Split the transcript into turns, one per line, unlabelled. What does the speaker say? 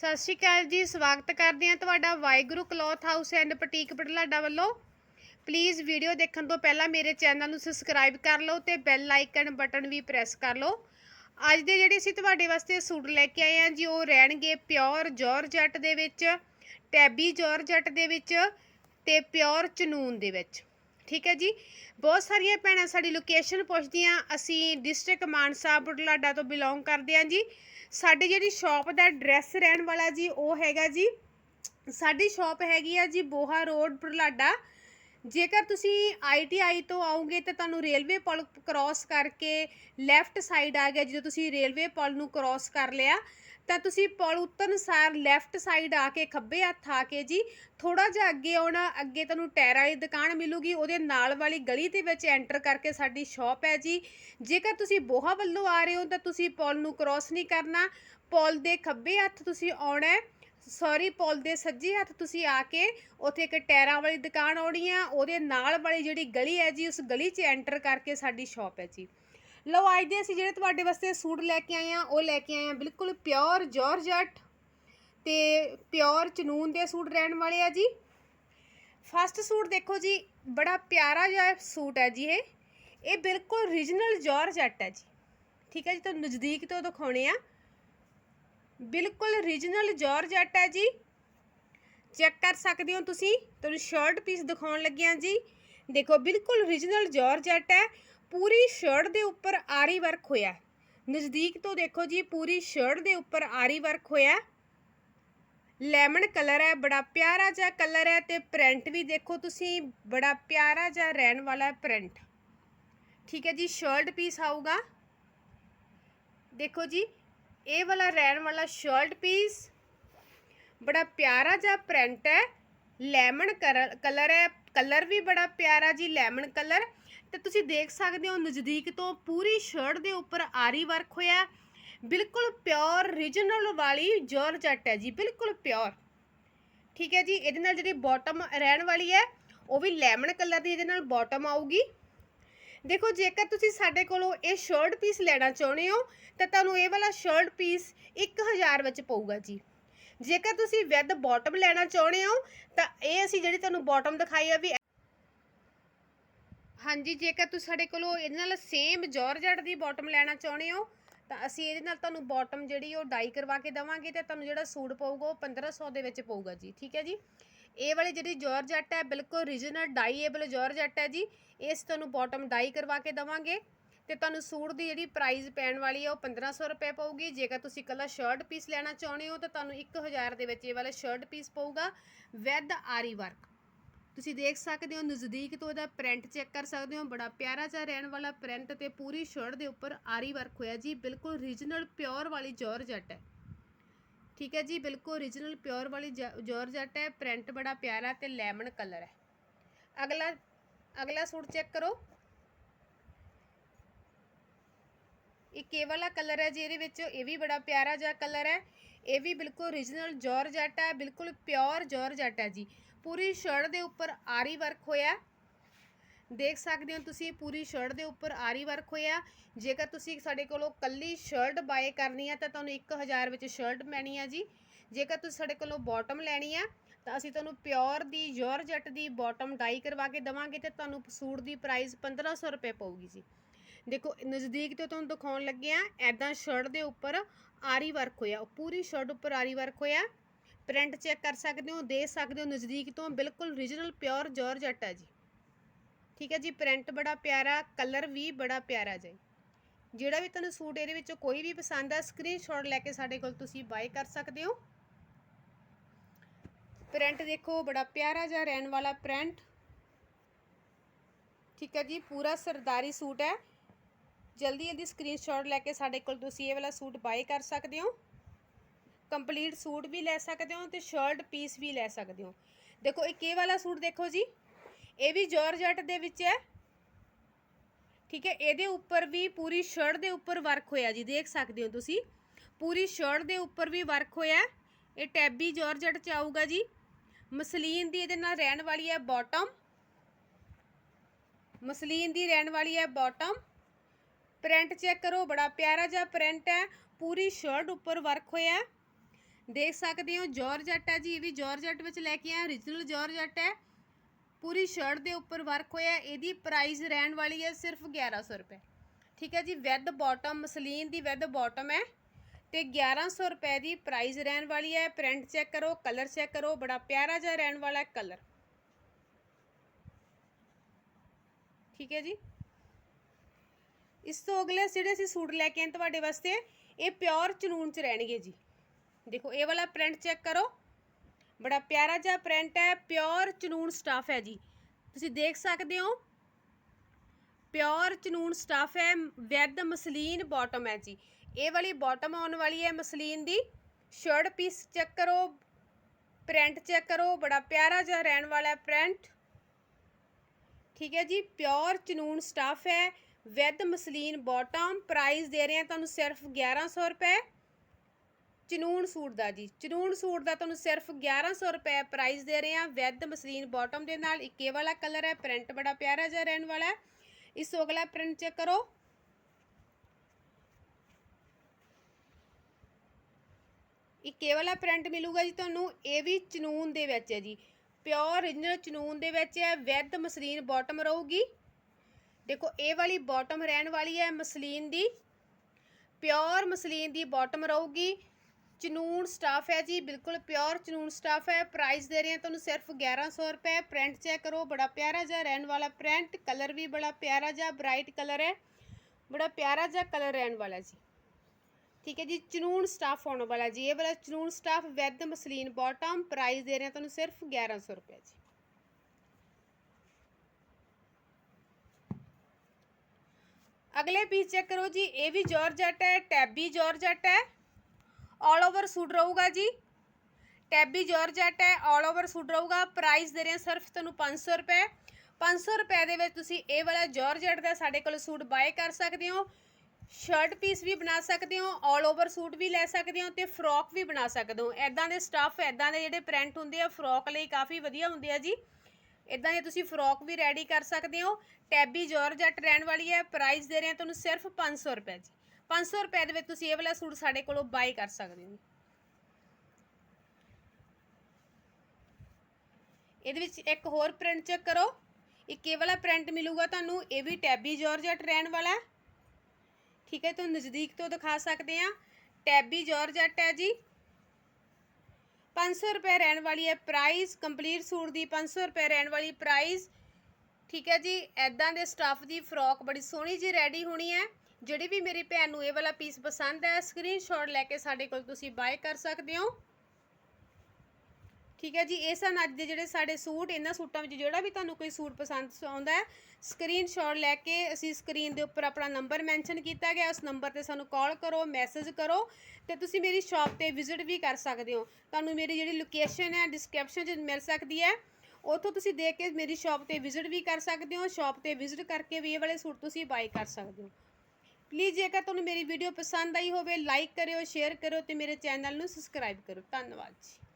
ਸਤਿ ਸ਼੍ਰੀ ਅਕਾਲ ਜੀ, ਸਵਾਗਤ ਕਰਦੇ ਹਾਂ ਤੁਹਾਡਾ Waheguru cloth house and boutique Budhlada ਵੱਲੋਂ। ਪਲੀਜ਼ ਵੀਡੀਓ ਦੇਖਣ ਤੋਂ ਪਹਿਲਾਂ ਮੇਰੇ ਚੈਨਲ ਨੂੰ ਸਬਸਕ੍ਰਾਈਬ ਕਰ ਲਓ ਤੇ ਬੈਲ ਆਈਕਨ ਬਟਨ ਵੀ ਪ੍ਰੈਸ ਕਰ ਲਓ। ਅੱਜ ਦੇ ਜਿਹੜੇ ਅਸੀਂ ਤੁਹਾਡੇ ਵਾਸਤੇ ਸੂਟ ਲੈ ਕੇ ਆਏ ਹਾਂ ਜੀ, ਉਹ ਰਹਿਣਗੇ ਪਿਓਰ ਜੋਰਜੱਟ ਦੇ ਵਿੱਚ ਟੈਬੀ ਜੋਰਜੱਟ ਦੇ ਵਿੱਚ ਤੇ ਪਿਓਰ ਚਨੂਨ ਦੇ ਵਿੱਚ। ਠੀਕ ਹੈ ਜੀ? ਬਹੁਤ ਸਾਰੀਆਂ ਭੈਣਾਂ ਸਾਡੀ ਲੋਕੇਸ਼ਨ ਪੁੱਛਦੀਆਂ, ਅਸੀਂ ਡਿਸਟ੍ਰਿਕਟ ਮਾਨਸਾ ਬੁਢਲਾਡਾ ਤੋਂ ਬਿਲੋਂਗ ਕਰਦੇ ਹਾਂ ਜੀ। ਸਾਡੀ ਜਿਹੜੀ ਸ਼ਾਪ ਦਾ ਐਡਰੈਸ ਰਹਿਣ ਵਾਲਾ ਜੀ, ਉਹ ਹੈਗਾ ਜੀ, ਸਾਡੀ ਸ਼ਾਪ ਹੈਗੀ ਆ ਜੀ ਬੋਹਾ ਰੋਡ ਬੁਢਲਾਡਾ ਜੇਕਰ ਤੁਸੀਂ ਆਈਟੀਆਈ ਤੋਂ ਆਓਗੇ ਤਾਂ ਤੁਹਾਨੂੰ ਰੇਲਵੇ ਪੁਲ ਕ੍ਰਾਸ ਕਰਕੇ ਲੈਫਟ ਸਾਈਡ ਆ ਗਿਆ, ਜਦੋਂ ਤੁਸੀਂ ਰੇਲਵੇ ਪੁਲ ਨੂੰ ਕ੍ਰਾਸ ਕਰ ਲਿਆ। ਤਾਂ ਤੁਸੀਂ ਪੁਲ ਉਤਰਨ ਸਾਰ ਲੈਫਟ ਸਾਈਡ ਆ ਕੇ ਖੱਬੇ ਹੱਥ ਆ ਕੇ ਜੀ ਥੋੜਾ ਜਿਹਾ ਅੱਗੇ ਆਉਣਾ, ਅੱਗੇ ਤੁਹਾਨੂੰ ਟਾਇਰ ਵਾਲੀ ਦੁਕਾਨ ਮਿਲੂਗੀ, ਉਹਦੇ ਨਾਲ ਵਾਲੀ ਗਲੀ ਦੇ ਵਿੱਚ ਐਂਟਰ ਕਰਕੇ ਸਾਡੀ ਸ਼ਾਪ ਹੈ ਜੀ। ਜੇਕਰ ਤੁਸੀਂ ਬੋਹਾ ਵੱਲੋਂ ਆ ਰਹੇ ਹੋ, ਤਾਂ ਤੁਸੀਂ ਪੁਲ ਨੂੰ ਕ੍ਰਾਸ ਨਹੀਂ ਕਰਨਾ। ਪੁਲ ਦੇ ਖੱਬੇ ਹੱਥ ਤੁਸੀਂ ਆਉਣਾ ਹੈ। ਸੌਰੀ ਪੁਲ ਦੇ ਸੱਜੇ ਹੱਥ ਤੁਸੀਂ ਆ ਕੇ ਉੱਥੇ ਇੱਕ ਟਾਇਰਾਂ ਵਾਲੀ ਦੁਕਾਨ ਆਉਣੀ ਆ, ਉਹਦੇ ਨਾਲ ਵਾਲੀ ਜਿਹੜੀ ਗਲੀ ਹੈ ਜੀ, ਉਸ ਗਲੀ 'ਚ ਐਂਟਰ ਕਰਕੇ ਸਾਡੀ ਸ਼ਾਪ ਹੈ ਜੀ। ਲਓ, ਅੱਜ ਦੇ ਅਸੀਂ ਜਿਹੜੇ ਤੁਹਾਡੇ ਵਾਸਤੇ ਸੂਟ ਲੈ ਕੇ ਆਏ ਆ, ਉਹ ਲੈ ਕੇ ਆਏ ਆ ਬਿਲਕੁਲ ਪਿਓਰ ਜਾਰਜਟ ਤੇ ਪਿਓਰ ਚਨੂਨ ਦੇ ਸੂਟ ਰਹਿਣ ਵਾਲੇ ਆ ਜੀ। ਫਸਟ ਸੂਟ ਦੇਖੋ ਜੀ, ਬੜਾ ਪਿਆਰਾ ਜਿਹਾ ਸੂਟ ਹੈ ਜੀ ਇਹ। ਇਹ ਬਿਲਕੁਲ ਰੀਜਨਲ ਜਾਰਜਟ ਹੈ ਜੀ। ਠੀਕ ਹੈ ਜੀ ਤੁਹਾਨੂੰ ਨਜ਼ਦੀਕ ਤੋਂ ਦਿਖਾਉਣੇ ਆ। ਬਿਲਕੁਲ ਰੀਜਨਲ ਜਾਰਜਟ ਹੈ ਜੀ। ਚੈੱਕ ਕਰ ਸਕਦੇ ਹੋ ਤੁਸੀਂ, ਤੁਹਾਨੂੰ ਸ਼ਰਟ ਪੀਸ ਦਿਖਾਉਣ ਲੱਗਿਆ ਜੀ। ਦੇਖੋ, ਬਿਲਕੁਲ ਰੀਜਨਲ ਜਾਰਜਟ ਹੈ। ਪੂਰੀ ਸ਼ਰਟ ਦੇ ਉੱਪਰ ਆਰੀ ਵਰਕ ਹੋਇਆ। ਨਜ਼ਦੀਕ ਤੋਂ ਦੇਖੋ ਜੀ, ਪੂਰੀ ਸ਼ਰਟ ਦੇ ਉੱਪਰ ਆਰੀ ਵਰਕ ਹੋਇਆ। ਲੈਮਨ ਕਲਰ ਹੈ, ਬੜਾ ਪਿਆਰਾ ਜਿਹਾ ਕਲਰ ਹੈ ਤੇ ਪ੍ਰਿੰਟ ਵੀ ਦੇਖੋ ਤੁਸੀਂ, ਬੜਾ ਪਿਆਰਾ ਜਿਹਾ ਰਹਿਣ ਵਾਲਾ ਪ੍ਰਿੰਟ ਠੀਕ ਹੈ ਜੀ ਸ਼ਰਟ ਪੀਸ ਆਊਗਾ। ਦੇਖੋ ਜੀ, ਇਹ ਵਾਲਾ ਰਹਿਣ ਵਾਲਾ ਸ਼ਰਟ ਪੀਸ ਬੜਾ ਪਿਆਰਾ ਜਿਹਾ ਪ੍ਰਿੰਟ ਹੈ। ਲੈਮਨ ਕਲਰ ਹੈ ਕਲਰ ਵੀ ਬੜਾ ਪਿਆਰਾ ਜੀ, ਲੈਮਨ ਕਲਰ। ਤੇ ਤੁਸੀਂ ਦੇਖ ਸਕਦੇ ਹੋ ਨਜ਼ਦੀਕ ਤੋਂ ਪੂਰੀ ਸ਼ਰਟ ਦੇ ਉੱਪਰ ਆਰੀ ਵਰਕ ਹੋਇਆ ਬਿਲਕੁਲ ਪਿਓਰ ਰੀਜਨਲ ਵਾਲੀ ਜਾਰਜਟ ਹੈ ਜੀ, ਬਿਲਕੁਲ ਪਿਓਰ ਠੀਕ ਹੈ ਜੀ, ਇਹਦੇ ਨਾਲ ਜਿਹੜੀ ਬਾਟਮ ਰਹਿਣ ਵਾਲੀ ਹੈ, ਉਹ ਵੀ ਲੈਮਨ ਕਲਰ ਦੀ ਇਹਦੇ ਨਾਲ ਬਾਟਮ ਆਊਗੀ। ਦੇਖੋ, ਜੇਕਰ ਤੁਸੀਂ ਸਾਡੇ ਕੋਲੋਂ ਇਹ ਸ਼ਰਟ ਪੀਸ ਲੈਣਾ ਚਾਹੁੰਦੇ ਹੋ, ਤਾਂ ਤੁਹਾਨੂੰ ਇਹ ਵਾਲਾ ਸ਼ਰਟ ਪੀਸ 1000 ਵਿੱਚ ਪਊਗਾ ਜੀ। ਜੇਕਰ ਤੁਸੀਂ ਵਿਦ ਬਾਟਮ ਲੈਣਾ ਚਾਹੁੰਦੇ ਹੋ, ਤਾਂ ਇਹ ਅਸੀਂ ਜਿਹੜੀ ਤੁਹਾਨੂੰ ਬਾਟਮ ਦਿਖਾਈ ਆ ਵੀ ਹਾਂਜੀ, ਜੇਕਰ ਤੁਸੀਂ ਸਾਡੇ ਕੋਲੋਂ ਇਹਦੇ ਨਾਲ ਸੇਮ ਜਾਰਜਟ ਦੀ ਬਾਟਮ ਲੈਣਾ ਚਾਹੁੰਦੇ ਹੋ, ਤਾਂ ਅਸੀਂ ਇਹਦੇ ਨਾਲ ਤੁਹਾਨੂੰ ਬਾਟਮ ਜਿਹੜੀ ਉਹ ਡਾਈ ਕਰਵਾ ਕੇ ਦਵਾਂਗੇ ਤੇ ਤੁਹਾਨੂੰ ਜਿਹੜਾ ਸੂਟ ਪਊਗਾ ਉਹ 1500 ਦੇ ਵਿੱਚ ਪਊਗਾ ਜੀ, ਠੀਕ ਹੈ ਜੀ? ਇਹ ਵਾਲੀ ਜਿਹੜੀ ਜਾਰਜਟ ਹੈ, ਬਿਲਕੁਲ ਰੀਜਨਲ ਡਾਈਏਬਲ ਜਾਰਜਟ ਹੈ ਜੀ, ਇਸ ਤੁਹਾਨੂੰ ਬਾਟਮ ਡਾਈ ਕਰਵਾ ਕੇ ਦਵਾਂਗੇ। ਤੇ ਤੁਹਾਨੂੰ ਸੂਟ ਦੀ ਜਿਹੜੀ ਪ੍ਰਾਈਸ ਪੈਣ ਵਾਲੀ ਹੈ ਉਹ 1500 ਰੁਪਏ ਪਊਗੀ। ਜੇਕਰ ਤੁਸੀਂ ਇਕੱਲਾ ਸ਼ਰਟ ਪੀਸ ਲੈਣਾ ਚਾਹੁੰਦੇ ਹੋ, ਤਾਂ ਤੁਹਾਨੂੰ 1000 ਦੇ ਵਿੱਚ ਇਹ ਵਾਲਾ ਸ਼ਰਟ ਪੀਸ ਪਊਗਾ ਵਿਦ ਆਰੀ ਵਰਕ ਤੁਸੀਂ ਦੇਖ ਸਕਦੇ ਹੋ, ਨਜ਼ਦੀਕ ਤੋਂ ਇਹਦਾ ਪ੍ਰਿੰਟ ਚੈੱਕ ਕਰ ਸਕਦੇ ਹੋ। ਬੜਾ ਪਿਆਰਾ ਜਿਹਾ ਰਹਿਣ ਵਾਲਾ ਪ੍ਰਿੰਟ ਤੇ ਪੂਰੀ ਸ਼ਰਟ ਦੇ ਉੱਪਰ ਆਰੀ ਵਰਕ ਹੋਇਆ ਜੀ। ਬਿਲਕੁਲ ਰੀਜਨਲ ਪਿਓਰ ਵਾਲੀ ਜਾਰਜਟ ਹੈ। ਠੀਕ ਹੈ ਜੀ, ਬਿਲਕੁਲ ਰੀਜਨਲ ਪਿਓਰ ਵਾਲੀ ਜਾਰਜਟ ਹੈ। ਪ੍ਰਿੰਟ ਬੜਾ ਪਿਆਰਾ ਤੇ ਲੈਮਨ ਕਲਰ ਹੈ। ਅਗਲਾ ਅਗਲਾ ਸੂਟ ਚੈੱਕ ਕਰੋ ਇੱਕ ਇਹ ਵਾਲਾ ਕਲਰ ਹੈ ਜੀ, ਇਹਦੇ ਵਿੱਚ ਇਹ ਵੀ ਬੜਾ ਪਿਆਰਾ ਜਿਹਾ ਕਲਰ ਹੈ। ਇਹ ਵੀ ਬਿਲਕੁਲ ਰੀਜਨਲ ਜਾਰਜਟ ਹੈ, ਬਿਲਕੁਲ ਪਿਓਰ ਜਾਰਜਟ ਹੈ ਜੀ। ਪੂਰੀ ਸ਼ਰਟ ਦੇ ਉੱਪਰ ਆਰੀ ਵਰਕ ਹੋਇਆ। ਦੇਖ ਸਕਦੇ ਹੋ ਤੁਸੀਂ, ਪੂਰੀ ਸ਼ਰਟ ਦੇ ਉੱਪਰ ਆਰੀ ਵਰਕ ਹੋਇਆ। ਜੇਕਰ ਤੁਸੀਂ ਸਾਡੇ ਕੋਲੋਂ ਕੱਲੀ ਸ਼ਰਟ ਬਾਏ ਕਰਨੀ ਹੈ, ਤਾਂ ਤੁਹਾਨੂੰ 1000 ਵਿੱਚ ਸ਼ਰਟ ਪੈਣੀ ਹੈ ਜੀ। ਜੇਕਰ ਤੁਸੀਂ ਸਾਡੇ ਕੋਲੋਂ ਬਾਟਮ ਲੈਣੀ ਹੈ, ਤਾਂ ਅਸੀਂ ਤੁਹਾਨੂੰ ਪਿਓਰ ਦੀ ਜਾਰਜਟ ਦੀ ਬਾਟਮ ਡਾਈ ਕਰਵਾ ਕੇ ਦਵਾਂਗੇ ਤੇ ਤੁਹਾਨੂੰ ਸੂਟ ਦੀ ਪ੍ਰਾਈਸ 1500 ਰੁਪਏ ਪਊਗੀ ਜੀ। ਦੇਖੋ, ਨਜ਼ਦੀਕ ਤੋਂ ਤੁਹਾਨੂੰ ਦਿਖਾਉਣ ਲੱਗੇ ਆ ਐਦਾਂ ਸ਼ਰਟ ਦੇ ਉੱਪਰ ਆਰੀ ਵਰਕ ਹੋਇਆ। ਪੂਰੀ ਸ਼ਰਟ ਉੱਪਰ ਆਰੀ ਵਰਕ ਹੋਇਆ। ਪ੍ਰਿੰਟ ਚੈੱਕ ਕਰ ਸਕਦੇ ਹੋ, ਦੇ ਸਕਦੇ ਹੋ, ਨਜ਼ਦੀਕ ਤੋਂ ਬਿਲਕੁਲ ਰੀਜਨਲ ਪਿਓਰ ਜਾਰਜਟ ਹੈ ਜੀ। ਠੀਕ ਹੈ ਜੀ ਪ੍ਰਿੰਟ ਬੜਾ ਪਿਆਰਾ ਕਲਰ ਵੀ ਬੜਾ ਪਿਆਰਾ ਜੀ। ਜਿਹੜਾ ਵੀ ਤੁਹਾਨੂੰ ਸੂਟ ਇਹਦੇ ਵਿੱਚੋਂ ਕੋਈ ਵੀ ਪਸੰਦ ਆ ਸਕਰੀਨਸ਼ਾਟ ਲੈ ਕੇ ਸਾਡੇ ਕੋਲ ਤੁਸੀਂ ਬਾਏ ਕਰ ਸਕਦੇ ਹੋ। ਪ੍ਰਿੰਟ ਦੇਖੋ, ਬੜਾ ਪਿਆਰਾ ਜਿਹਾ ਰਹਿਣ ਵਾਲਾ ਪ੍ਰਿੰਟ ਠੀਕ ਹੈ ਜੀ, ਪੂਰਾ ਸਰਦਾਰੀ ਸੂਟ ਹੈ। ਜਲਦੀ ਇਹਦੀ ਸਕਰੀਨਸ਼ਾਟ ਲੈ ਕੇ ਸਾਡੇ ਕੋਲ ਤੁਸੀਂ ਇਹ ਵਾਲਾ ਸੂਟ ਬਾਏ ਕਰ ਸਕਦੇ ਹੋ। ਕੰਪਲੀਟ ਸੂਟ ਵੀ ਲੈ ਸਕਦੇ ਹੋ ਤੇ ਸ਼ਰਟ ਪੀਸ ਵੀ ਲੈ ਸਕਦੇ ਹੋ। ਦੇਖੋ, ਇੱਕ ਇਹ ਵਾਲਾ ਸੂਟ ਦੇਖੋ ਜੀ। ਇਹ ਵੀ ਜਾਰਜਟ ਦੇ ਵਿੱਚ ਹੈ। ਠੀਕ ਹੈ, ਇਹਦੇ ਉੱਪਰ ਵੀ ਪੂਰੀ ਸ਼ਰਟ ਦੇ ਉੱਪਰ ਵਰਕ ਹੋਇਆ ਜੀ, ਦੇਖ ਸਕਦੇ ਹੋ ਤੁਸੀਂ। ਪੂਰੀ ਸ਼ਰਟ ਦੇ ਉੱਪਰ ਵੀ ਵਰਕ ਹੋਇਆ ਇਹ ਟੈਬੀ ਜਾਰਜਟ ਚ ਆਊਗਾ ਜੀ। ਮਸਲੀਨ ਦੀ ਇਹਦੇ ਨਾਲ ਰਹਿਣ ਵਾਲੀ ਹੈ ਬਾਟਮ ਮਸਲੀਨ ਦੀ ਰਹਿਣ ਵਾਲੀ ਹੈ ਬਾਟਮ ਪ੍ਰਿੰਟ ਚੈੱਕ ਕਰੋ, ਬੜਾ ਪਿਆਰਾ ਜਿਹਾ ਪ੍ਰਿੰਟ ਹੈ। ਪੂਰੀ ਸ਼ਰਟ ਉੱਪਰ ਵਰਕ ਹੋਇਆ ਦੇਖ ਸਕਦੇ ਹੋ ਜਾਰਜਟ ਹੈ ਜੀ, ਇਹ ਵੀ ਜਾਰਜਟ ਵਿੱਚ ਲੈ ਕੇ ਆਇਆ origignal ਜਾਰਜਟ ਹੈ। ਪੂਰੀ ਸ਼ਰਟ ਦੇ ਉੱਪਰ ਵਰਕ ਹੋਇਆ ਇਹਦੀ ਪ੍ਰਾਈਸ ਰਹਿਣ ਵਾਲੀ ਹੈ ਸਿਰਫ 1100 ਰੁਪਏ। ਠੀਕ ਹੈ ਜੀ ਵਿਦ ਬਾਟਮ ਮਸਲੀਨ ਦੀ ਵਿਦ ਬਾਟਮ ਹੈ। ਤੇ 1100 ਰੁਪਏ ਦੀ ਪ੍ਰਾਈਸ ਰਹਿਣ ਵਾਲੀ ਹੈ। ਪ੍ਰਿੰਟ ਚੈੱਕ ਕਰੋ ਕਲਰ ਚੈੱਕ ਕਰੋ, ਬੜਾ ਪਿਆਰਾ ਜਿਹਾ ਰਹਿਣ ਵਾਲਾ ਕਲਰ ਠੀਕ ਹੈ ਜੀ। ਇਸ ਤੋਂ ਅਗਲੇ ਜਿਹੜੇ ਅਸੀਂ ਸੂਟ ਲੈ ਕੇ ਆਏ ਤੁਹਾਡੇ ਵਾਸਤੇ, ਇਹ ਪਿਓਰ ਚਨੂਨ ਚ ਰਹਿਣਗੇ ਜੀ। ਦੇਖੋ, ਇਹ ਵਾਲਾ ਪ੍ਰਿੰਟ ਚੈੱਕ ਕਰੋ। ਬੜਾ ਪਿਆਰਾ ਜਿਹਾ ਪ੍ਰਿੰਟ ਹੈ ਪਿਓਰ ਚਨੂਨ ਸਟਾਫ ਹੈ ਜੀ। ਤੁਸੀਂ ਦੇਖ ਸਕਦੇ ਹੋ ਪਿਓਰ ਚਨੂਨ ਸਟਾਫ ਹੈ ਵਿਦ ਮਸਲੀਨ ਬਾਟਮ ਹੈ ਜੀ। ਇਹ ਵਾਲੀ ਬਾਟਮ ਆਉਣ ਵਾਲੀ ਹੈ ਮਸਲੀਨ ਦੀ। ਸ਼ਰਟ ਪੀਸ ਚੈੱਕ ਕਰੋ ਪ੍ਰਿੰਟ ਚੈੱਕ ਕਰੋ, ਬੜਾ ਪਿਆਰਾ ਜਿਹਾ ਰਹਿਣ ਵਾਲਾ ਪ੍ਰਿੰਟ ਠੀਕ ਹੈ ਜੀ ਪਿਓਰ ਚਨੂਨ ਸਟਾਫ ਹੈ। ਵਿਦ ਮਸਲੀਨ ਬਾਟਮ ਪ੍ਰਾਈਸ ਦੇ ਰਹੇ ਹਾਂ ਤੁਹਾਨੂੰ ਸਿਰਫ 1100 ਰੁਪਏ। ਚਨੂਨ ਸੂਟ ਦਾ ਜੀ। ਚਨੂਨ ਸੂਟ ਦਾ ਤੁਹਾਨੂੰ ਸਿਰਫ 1100 ਰੁਪਏ ਪ੍ਰਾਈਸ ਦੇ ਰਹੇ ਹਾਂ। ਵਿਦ ਮਸਲੀਨ ਬਾਟਮ ਦੇ ਨਾਲ ਇੱਕ ਇਹ ਵਾਲਾ ਕਲਰ ਹੈ, ਪ੍ਰਿੰਟ ਬੜਾ ਪਿਆਰਾ ਜਿਹਾ ਰਹਿਣ ਵਾਲਾ ਇਸ ਤੋਂ ਅਗਲਾ ਪ੍ਰਿੰਟ ਚੈੱਕ ਕਰੋ। ਇੱਕ ਵਾਲਾ ਪ੍ਰਿੰਟ ਮਿਲੂਗਾ ਜੀ ਤੁਹਾਨੂੰ। ਇਹ ਵੀ ਚਨੂਨ ਦੇ ਵਿੱਚ ਹੈ ਜੀ। ਪਿਓਰ origignal ਚਨੂਨ ਦੇ ਵਿੱਚ ਹੈ। ਵਿਦ ਮਸਲੀਨ ਬਾਟਮ ਰਹੂਗੀ। ਦੇਖੋ, ਇਹ ਵਾਲੀ ਬਾਟਮ ਰਹਿਣ ਵਾਲੀ ਹੈ ਮਸਲੀਨ ਦੀ। ਪਿਓਰ ਮਸਲੀਨ ਦੀ ਬਾਟਮ ਰਹੂਗੀ। ਚਨੂਨ ਸਟਾਫ ਹੈ ਜੀ, ਬਿਲਕੁਲ ਪਿਓਰ ਚਨੂਨ ਸਟਾਫ ਹੈ। ਪ੍ਰਾਈਸ ਦੇ ਰਹੇ ਹਾਂ ਤੁਹਾਨੂੰ ਸਿਰਫ 1100 ਰੁਪਏ। ਪ੍ਰਿੰਟ ਚੈੱਕ ਕਰੋ, ਬੜਾ ਪਿਆਰਾ ਜਿਹਾ ਰਹਿਣ ਵਾਲਾ ਪ੍ਰਿੰਟ ਕਲਰ ਵੀ ਬੜਾ ਪਿਆਰਾ ਜਿਹਾ ਬ੍ਰਾਈਟ ਕਲਰ ਹੈ। ਬੜਾ ਪਿਆਰਾ ਜਿਹਾ ਕਲਰ ਰਹਿਣ ਵਾਲਾ ਜੀ। ਠੀਕ ਹੈ ਜੀ, ਚਨੂਨ ਸਟਾਫ ਹੋਣ ਵਾਲਾ ਜੀ। ਇਹ ਵਾਲਾ chinon stuff with muslin bottom price ਦੇ ਰਹੇ ਹਾਂ ਤੁਹਾਨੂੰ ਸਿਰਫ 1100 ਰੁਪਏ ਜੀ। ਅਗਲੇ ਪੀਸ ਚੈੱਕ ਕਰੋ ਜੀ, ਇਹ ਵੀ ਜਾਰਜਟ ਹੈ, ਟੈਬੀ ਜਾਰਜਟ ਹੈ। ਆਲ ਓਵਰ ਸੂਟ ਰਹੂਗਾ ਜੀ। ਟੈਬੀ ਜਾਰਜਟ ਹੈ ਆਲ ਓਵਰ ਸੂਟ ਰਹੂਗਾ। ਪ੍ਰਾਈਸ ਦੇ ਰਹੇ ਹਾਂ ਸਿਰਫ ਤੁਹਾਨੂੰ 500 ਰੁਪਏ। 500 ਰੁਪਏ ਦੇ ਵਿੱਚ ਤੁਸੀਂ ਇਹ ਵਾਲਾ ਜਾਰਜਟ ਦਾ ਸਾਡੇ ਕੋਲ ਸੂਟ ਬਾਏ ਕਰ ਸਕਦੇ ਹੋ। ਸ਼ਰਟ ਪੀਸ ਵੀ ਬਣਾ ਸਕਦੇ ਹੋ ਆਲ ਓਵਰ ਸੂਟ ਵੀ ਲੈ ਸਕਦੇ ਹੋ ਤੇ ਫਰੋਕ ਵੀ ਬਣਾ ਸਕਦੇ ਹੋ। ਐਦਾਂ ਦੇ ਸਟੱਫ ਐਦਾਂ ਦੇ ਜਿਹੜੇ ਪ੍ਰਿੰਟ ਹੁੰਦੇ ਆ ਫਰੋਕ ਲਈ ਕਾਫੀ ਵਧੀਆ ਹੁੰਦੇ ਆ ਜੀ। ਇਦਾਂ ਦੀ ਤੁਸੀਂ ਫਰੋਕ ਵੀ ਰੈਡੀ ਕਰ ਸਕਦੇ ਹੋ, ਟੈਬੀ ਜਾਰਜਟ ਰਹਿਣ ਵਾਲੀ ਹੈ ਪ੍ਰਾਈਸ ਦੇ ਰਹੇ ਹਾਂ ਤੁਹਾਨੂੰ ਸਿਰਫ 500 ਰੁਪਏ ਜੀ। 500 ਰੁਪਏ ਦੇ ਵਿੱਚ ਤੁਸੀਂ ਇਹ ਵਾਲਾ ਸੂਟ ਸਾਡੇ ਕੋਲੋਂ ਬਾਈ ਕਰ ਸਕਦੇ ਹੋ। ਇਹਦੇ ਵਿੱਚ ਇੱਕ ਹੋਰ ਪ੍ਰਿੰਟ ਚੈੱਕ ਕਰੋ। ਇੱਕ ਇਹ ਵਾਲਾ ਪ੍ਰਿੰਟ ਮਿਲੂਗਾ ਤੁਹਾਨੂੰ, ਇਹ ਵੀ ਟੈਬੀ ਜਾਰਜਟ ਰਹਿਣ ਵਾਲਾ ਠੀਕ ਹੈ, ਤੁਹਾਨੂੰ ਨਜ਼ਦੀਕ ਤੋਂ ਦਿਖਾ ਸਕਦੇ ਆ ਟੈਬੀ ਜਾਰਜਟ ਹੈ ਜੀ। 500 ਰੁਪਏ ਰਹਿਣ ਵਾਲੀ ਹੈ ਪ੍ਰਾਈਸ ਕੰਪਲੀਟ ਸੂਟ ਦੀ 500 ਰੁਪਏ ਰਹਿਣ ਵਾਲੀ ਪ੍ਰਾਈਸ ਠੀਕ ਹੈ ਜੀ ਐਦਾਂ ਦੇ ਸਟਾਫ ਦੀ ਫਰੋਕ ਬੜੀ ਸੋਹਣੀ ਜੀ ਰੈਡੀ ਹੋਣੀ ਹੈ। ਜਿਹੜੀ ਵੀ ਮੇਰੀ ਭੈਣ ਨੂੰ ਇਹ ਵਾਲਾ ਪੀਸ ਪਸੰਦ ਹੈ ਸਕਰੀਨਸ਼ਾਟ ਲੈ ਕੇ ਸਾਡੇ ਕੋਲ ਤੁਸੀਂ ਬਾਏ ਕਰ ਸਕਦੇ ਹੋ। ਠੀਕ ਹੈ ਜੀ, ਇਹ ਸਨ ਅੱਜ ਦੇ ਜਿਹੜੇ ਸਾਡੇ ਸੂਟ, ਇਹਨਾਂ ਸੂਟਾਂ ਵਿੱਚ ਜਿਹੜਾ ਵੀ ਤੁਹਾਨੂੰ ਕੋਈ ਸੂਟ ਪਸੰਦ ਆਉਂਦਾ ਹੈ ਸਕਰੀਨਸ਼ਾਟ ਲੈ ਕੇ ਅਸੀਂ ਸਕਰੀਨ ਦੇ ਉੱਪਰ ਆਪਣਾ ਨੰਬਰ ਮੈਂਸ਼ਨ ਕੀਤਾ ਗਿਆ, ਉਸ ਨੰਬਰ ਤੇ ਸਾਨੂੰ ਕਾਲ ਕਰੋ ਮੈਸੇਜ ਕਰੋ ਤੇ ਤੁਸੀਂ ਮੇਰੀ ਸ਼ਾਪ ਤੇ ਵਿਜ਼ਿਟ ਵੀ ਕਰ ਸਕਦੇ ਹੋ। ਤੁਹਾਨੂੰ ਮੇਰੀ ਜਿਹੜੀ ਲੋਕੇਸ਼ਨ ਹੈ ਡਿਸਕ੍ਰਿਪਸ਼ਨ 'ਚ ਮਿਲ ਸਕਦੀ ਹੈ। ਉੱਥੋਂ ਤੁਸੀਂ ਦੇਖ ਕੇ ਮੇਰੀ ਸ਼ਾਪ ਤੇ ਵਿਜ਼ਿਟ ਵੀ ਕਰ ਸਕਦੇ ਹੋ ਸ਼ਾਪ ਤੇ ਵਿਜ਼ਿਟ ਕਰਕੇ ਵੀ ਇਹ ਵਾਲੇ ਸੂਟ ਤੁਸੀਂ ਬਾਈ ਕਰ ਸਕਦੇ ਹੋ। ਪਲੀਜ਼ ਜੇਕਰ ਤੁਹਾਨੂੰ ਮੇਰੀ ਵੀਡੀਓ ਪਸੰਦ ਆਈ ਹੋਵੇ ਲਾਈਕ ਕਰਿਓ ਸ਼ੇਅਰ ਕਰਿਓ ਤੇ ਮੇਰੇ ਚੈਨਲ ਨੂੰ ਸਬਸਕ੍ਰਾਈਬ ਕਰੋ ਧੰਨਵਾਦ ਜੀ।